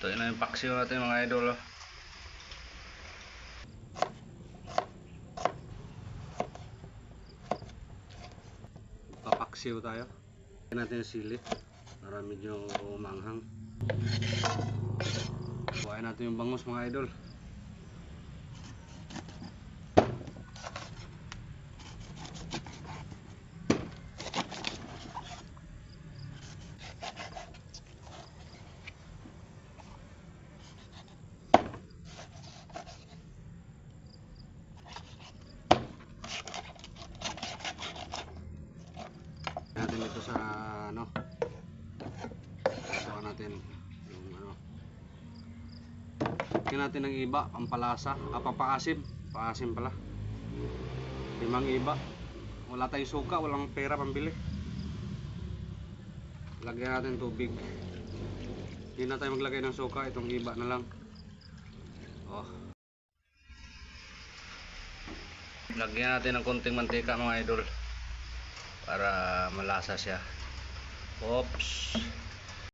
Ito na yung paksiw natin mga idol. oh. Papaksiw tayo. Lagyan natin yung sili para medyo manghang. Kuhain natin yung bangus mga idol. Natin ito sa ano Saka natin yung ano. Tingnan natin ng iba, pampalasa, ah, pampaasim paasim pala. Limang iba. Wala tayong suka, walang pera pambili. Lagyan natin tubig. Hindi na tayo maglagay ng suka, itong iba na lang. Oh. Lagyan natin ng konting mantika mga idol para malasa siya. Oops.